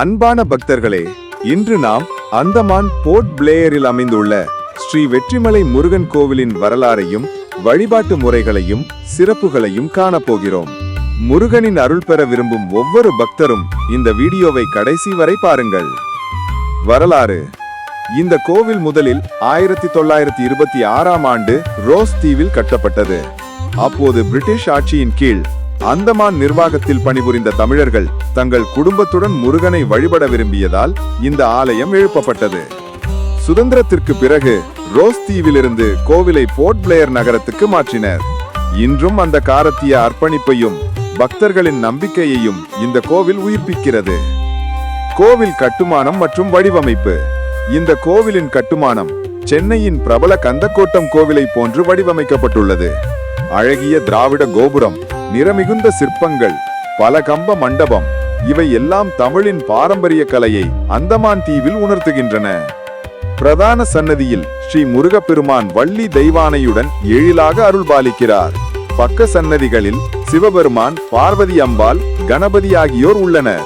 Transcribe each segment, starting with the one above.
அன்பான பக்தர்களே இன்று நாம் அந்தமான் போர்ட் பிளேயரில் அமைந்துள்ள ஸ்ரீ வெற்றிமலை முருகன் கோவிலின் வரலாறையும் வழிபாட்டு முறைகளையும் சிறப்புகளையும் காணப்போகிறோம். முருகனின் அருள் பெற விரும்பும் ஒவ்வொரு பக்தரும் இந்த வீடியோவை கடைசி வரை பாருங்கள். வரலாறு. இந்த கோவில் முதலில் ஆயிரத்தி தொள்ளாயிரத்தி இருபத்தி ஆறாம் ஆண்டு ரோஸ் தீவில் கட்டப்பட்டது. அப்போது பிரிட்டிஷ் ஆட்சியின் கீழ் அந்தமான் நிர்வாகத்தில் பணிபுரிந்த தமிழர்கள் தங்கள் குடும்பத்துடன் முருகனை வழிபட விரும்பியதால் இந்த ஆலயம் எழுப்பப்பட்டது. சுதந்திரத்திற்கு பிறகு ரோஸ் தீவிலிருந்து கோவிலை போர்ட் பிளேயர் நகரத்துக்கு மாற்றினர். இன்றும் அந்த காரத்திய அர்ப்பணிப்பையும் பக்தர்களின் நம்பிக்கையையும் இந்த கோவில் உயிர்ப்பிக்கிறது. கோவில் கட்டுமானம் மற்றும் வடிவமைப்பு. இந்த கோவிலின் கட்டுமானம் சென்னையின் பிரபல கந்தக்கோட்டம் கோவிலை போன்று வடிவமைக்கப்பட்டுள்ளது. அழகிய திராவிட கோபுரம் நிறமிகுந்த சிற்பங்கள் பல கம்ப மண்டபம் இவை எல்லாம் தமிழின் பாரம்பரிய கலையை அந்தமான் தீவில் உணர்த்துகின்றன. பிரதான சன்னதியில் ஸ்ரீ முருகப்பெருமான் வள்ளி தெய்வானையுடன் எழிலாக அருள்பாலிக்கிறார். பக்க சன்னதிகளில் சிவபெருமான் பார்வதி அம்பாள் கணபதி ஆகியோர் உள்ளனர்.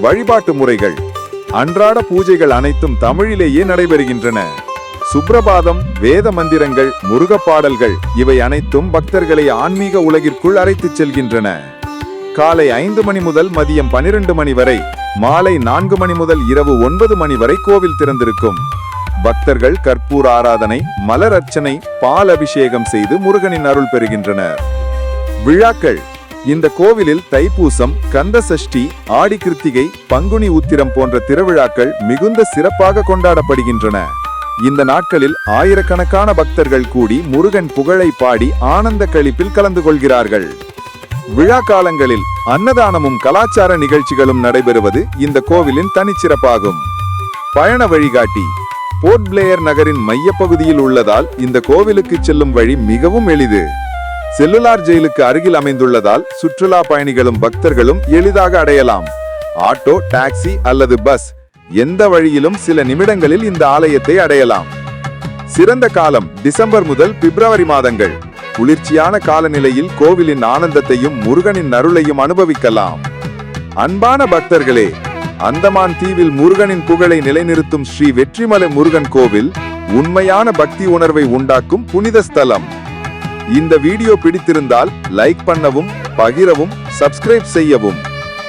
வழிபாட்டு முறைகள். அன்றாட பூஜைகள் அனைத்தும் தமிழிலேயே நடைபெறுகின்றன. சுப்ரபாதம் வேத மந்திரங்கள் முருகப்பாடல்கள் இவை அனைத்தும் பக்தர்களை ஆன்மீக உலகிற்குள் அழைத்துச் செல்கின்றன. காலை ஐந்து மணி முதல் மதியம் பனிரெண்டு மணி வரை மாலை நான்கு மணி முதல் இரவு ஒன்பது மணி வரை கோவில் திறந்திருக்கும். பக்தர்கள் கற்பூர ஆராதனை மலர் அர்ச்சனை பால் அபிஷேகம் செய்து முருகனின் அருள் பெறுகின்றனர். விழாக்கள். இந்த கோவிலில் தைப்பூசம் கந்த சஷ்டி ஆடி கிருத்திகை பங்குனி உத்திரம் போன்ற திருவிழாக்கள் மிகுந்த சிறப்பாக கொண்டாடப்படுகின்றன. இந்த நாட்களில் ஆயிரக்கணக்கான பக்தர்கள் கூடி முருகன் புகழை பாடி ஆனந்த கழிப்பில் கலந்து கொள்கிறார்கள். விழா காலங்களில் அன்னதானமும் கலாச்சார நிகழ்ச்சிகளும் நடைபெறுவது இந்த கோவிலின் தனிச்சிறப்பாகும். பயண வழிகாட்டி போர்ட் பிளேயர் நகரின் மையப்பகுதியில் உள்ளதால் இந்த கோவிலுக்கு செல்லும் வழி மிகவும் எளிது. செல்லுலார் ஜெயிலுக்கு அருகில் அமைந்துள்ளதால் சுற்றுலா பயணிகளும் பக்தர்களும் எளிதாக அடையலாம். ஆட்டோ டாக்ஸி அல்லது பஸ் எந்த வழியிலும் சில நிமிடங்களில் இந்த ஆலயத்தை அடையலாம். சிறந்த காலம் டிசம்பர் முதல் பிப்ரவரி மாதங்கள். குளிர்ச்சியான காலநிலையில் கோவிலின் ஆனந்தத்தையும் முருகனின் அருளையும் அனுபவிக்கலாம். அன்பான பக்தர்களே அந்தமான் தீவில் முருகனின் புகழை நிலைநிறுத்தும் ஸ்ரீ வெற்றிமலை முருகன் கோவில் உண்மையான பக்தி உணர்வை உண்டாக்கும் புனித ஸ்தலம். இந்த வீடியோ பிடித்திருந்தால் லைக் பண்ணவும் பகிரவும் சப்ஸ்கிரைப் செய்யவும்.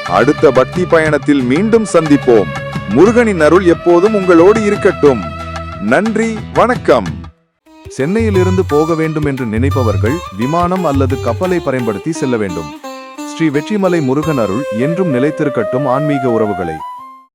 அடுத்த பக்தி பயணத்தில் மீண்டும் சந்திப்போம். முருகனின் அருள் எப்போதும் உங்களோடு இருக்கட்டும். நன்றி வணக்கம். சென்னையிலிருந்து போக வேண்டும் என்று நினைப்பவர்கள் விமானம் அல்லது கப்பலை பயன்படுத்தி செல்ல வேண்டும். ஸ்ரீ வெற்றிமலை முருகன் அருள் என்றும் நிலைத்திருக்கட்டும் ஆன்மீக உறவுகளை.